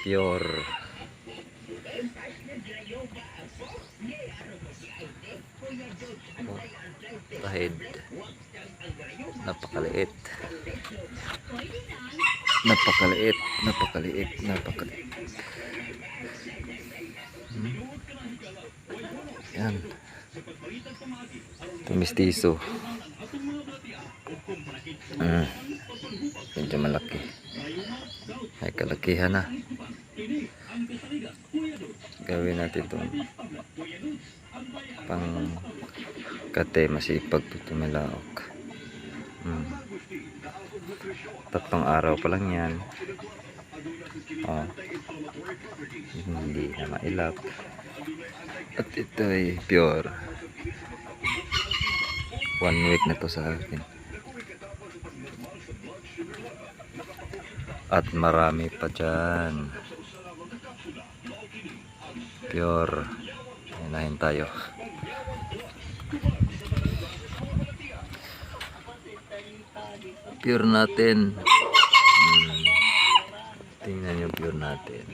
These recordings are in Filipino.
Pure. Tahid. Napakaliit. Napakaliit. Napakaliit. Napakaliit. Hmm. Yan. Tumistiso. Mm. Medyo malaki. Ay kalakihan na. Gawin natin itong pang kate masipag tumilaok. Mm. Tatlong araw pa lang yan. Oh. Hindi na mailap. At ito ay pure. One week na to sa akin. At marami pa dyan. Pure. Hinahin tayo. Pure natin. Hmm. Tingnan yung pure natin.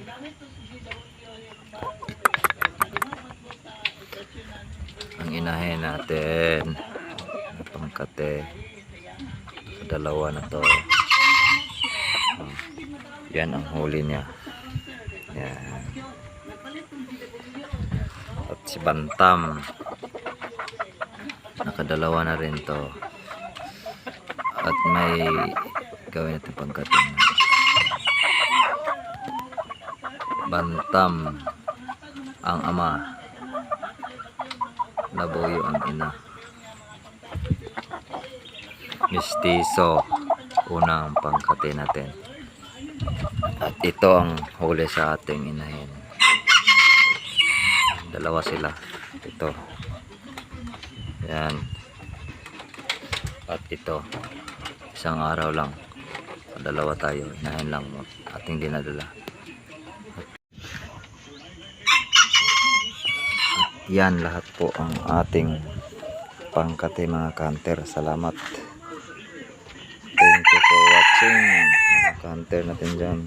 Ang inahin natin. na Pangkate. Dalawa na to. Hmm. Yan ang huli niya. Yan. At si Bantam. Nakadalawa na rin to. At may gawin natin pangkating. Bantam ang ama. Laboyo ang ina. Mistiso unang pangkate natin. At ito ang huli sa ating inahin. Dalawa sila. Ito. Yan. At ito. Isang araw lang. Dalawa tayo. Inahin lang. Ating dinadala. Yan lahat po ang ating pangkate mga kanter. Salamat. Thank you for watching. Mga kanter natin dyan.